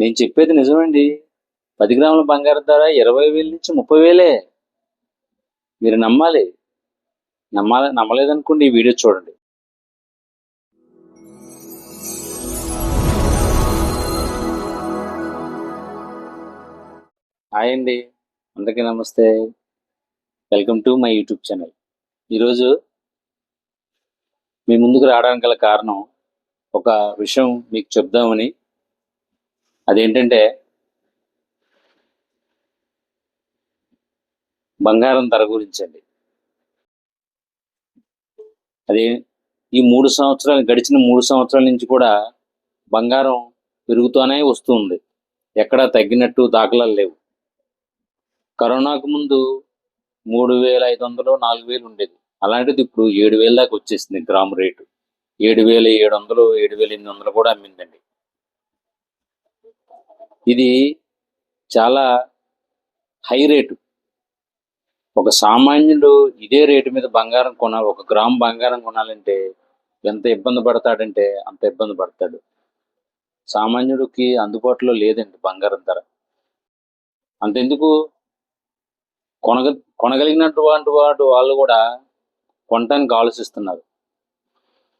నేను చెప్పేది నిజమండి. పది గ్రాముల బంగారం ధర ఇరవై వేల నుంచి ముప్పై వేలే. మీరు నమ్మాలి. నమ్మాలి నమ్మలేదనుకోండి ఈ వీడియో చూడండి. హాయ్ అండి. అందరికీ నమస్తే. Welcome to my YouTube channel. ఈరోజు మీ ముందుకు రావడానికి గల కారణం ఒక విషయం మీకు చెప్దామని అదేంటంటే బంగారం ధర గురించి అండి అది ఈ మూడు సంవత్సరాలు గడిచిన మూడు సంవత్సరాల నుంచి కూడా బంగారం పెరుగుతూనే వస్తుంది. ఎక్కడా తగ్గినట్టు దాఖలాలు లేవు. కరోనాకు ముందు మూడు వేల ఐదు వందలు నాలుగు వేలు ఉండేది. అలాంటిది ఇప్పుడు ఏడు వేల దాకా వచ్చేసింది గ్రాము రేటు. ఏడు వేల ఏడు వందలు ఏడు వేల ఎనిమిది వందలు కూడా అమ్మిందండి. ఇది చాలా హై రేటు. ఒక సామాన్యుడు ఇదే రేటు మీద బంగారం కొనాలి ఒక గ్రామ్ బంగారం కొనాలంటే ఎంత ఇబ్బంది పడతాడంటే అంత ఇబ్బంది పడతాడు. సామాన్యుడికి అందుబాటులో లేదండి బంగారం ధర. అంతెందుకు? కొనగ కొనగలిగినటువంటి వాడు వాళ్ళు కూడా కొనటానికి ఆలోచిస్తున్నారు.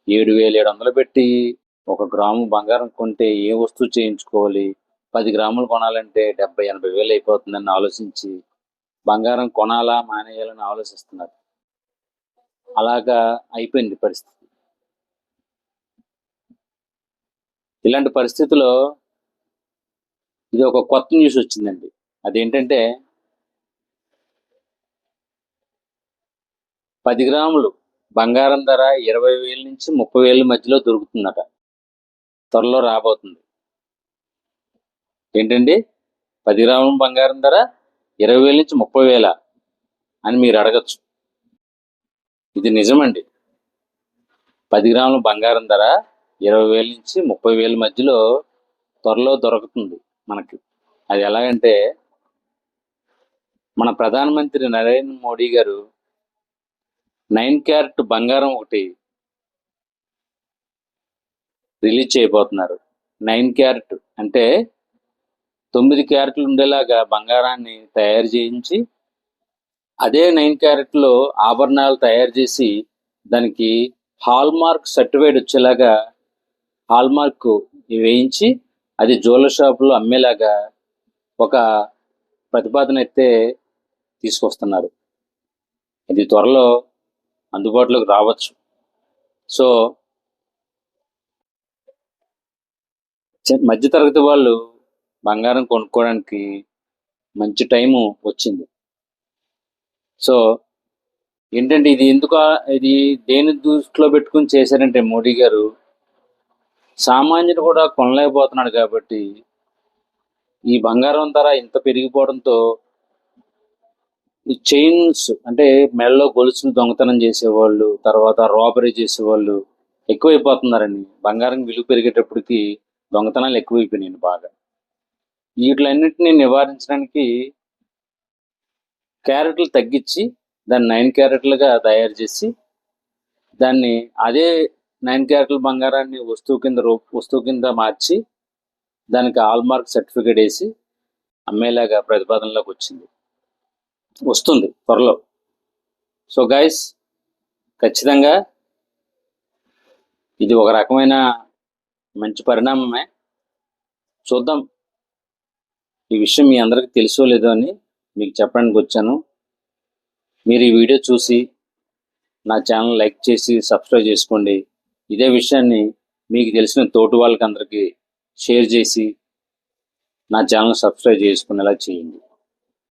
ఏడు వేల ఏడు వందలు పెట్టి ఒక గ్రాము బంగారం కొంటే ఏ వస్తువు చేయించుకోవాలి? పది గ్రాములు కొనాలంటే డెబ్బై ఎనభై వేలు అయిపోతుందని ఆలోచించి బంగారం కొనాలా మానేయాలని ఆలోచిస్తున్నారు. అలాగా అయిపోయింది పరిస్థితి. ఇలాంటి పరిస్థితిలో ఇది ఒక కొత్త న్యూస్ వచ్చిందండి. అదేంటంటే పది గ్రాములు బంగారం ధర ఇరవై వేల నుంచి ముప్పై వేల మధ్యలో దొరుకుతుందట. త్వరలో రాబోతుంది. ఏంటండి? పది గ్రాముల బంగారం ధర ఇరవై వేల నుంచి ముప్పై వేల అని మీరు అడగచ్చు. ఇది నిజమండి. పది గ్రాముల బంగారం ధర ఇరవై వేల నుంచి ముప్పై వేల మధ్యలో త్వరలో దొరుకుతుంది మనకి. అది ఎలాగంటే మన ప్రధానమంత్రి నరేంద్ర మోడీ గారు నైన్ క్యారెట్ బంగారం ఒకటి రిలీజ్ చేయబోతున్నారు. నైన్ క్యారెట్ అంటే తొమ్మిది క్యారెట్లు ఉండేలాగా బంగారాన్ని తయారు చేయించి అదే నైన్ క్యారెట్లో ఆభరణాలు తయారు చేసి దానికి హాల్మార్క్ సర్టిఫైడ్ వచ్చేలాగా హాల్మార్క్ వేయించి అది జ్యువెలర్ షాపులో అమ్మేలాగా ఒక ప్రతిపాదన అయితే తీసుకొస్తున్నారు. ఇది త్వరలో అందుబాటులోకి రావచ్చు. సో మధ్యతరగతి వాళ్ళు బంగారం కొనుక్కోవడానికి మంచి టైము వచ్చింది. సో ఏంటంటే ఇది ఎందుకు ఇది దేని దృష్టిలో పెట్టుకుని చేశారంటే మోడీ గారు సామాన్యుడు కూడా కొనలేకపోతున్నాడు కాబట్టి ఈ బంగారం ధర ఇంత పెరిగిపోవడంతో ఈ చైన్స్ అంటే మెడలో గొలుసును దొంగతనం చేసేవాళ్ళు తర్వాత రాబరీ చేసేవాళ్ళు ఎక్కువైపోతున్నారని బంగారం విలువ పెరిగేటప్పటికి దొంగతనాలు ఎక్కువైపోయినాయి బాగా. వీటిలన్నింటినీ నివారించడానికి క్యారెట్లు తగ్గించి దాన్ని నైన్ క్యారెట్లుగా తయారు చేసి దాన్ని అదే నైన్ క్యారెట్ల బంగారాన్ని వస్తువు కింద రూ వస్తువు కింద మార్చి దానికి ఆల్ మార్క్ సర్టిఫికేట్ వేసి అమ్మేలాగా ప్రతిపాదనలోకి వచ్చింది. వస్తుంది త్వరలో. సో గైస్ ఖచ్చితంగా ఇది ఒక రకమైన మంచి పరిణామమే. చూద్దాం. ఈ విషయం మీ అందరికీ తెలుసో లేదో అని మీకు చెప్పడానికి వచ్చాను. మీరు ఈ వీడియో చూసి నా ఛానల్ లైక్ చేసి సబ్స్క్రైబ్ చేసుకోండి. ఇదే విషయాన్ని మీకు తెలిసిన తోటి వాళ్ళకి అందరికీ షేర్ చేసి నా ఛానల్ సబ్స్క్రైబ్ చేసుకునేలా చేయండి.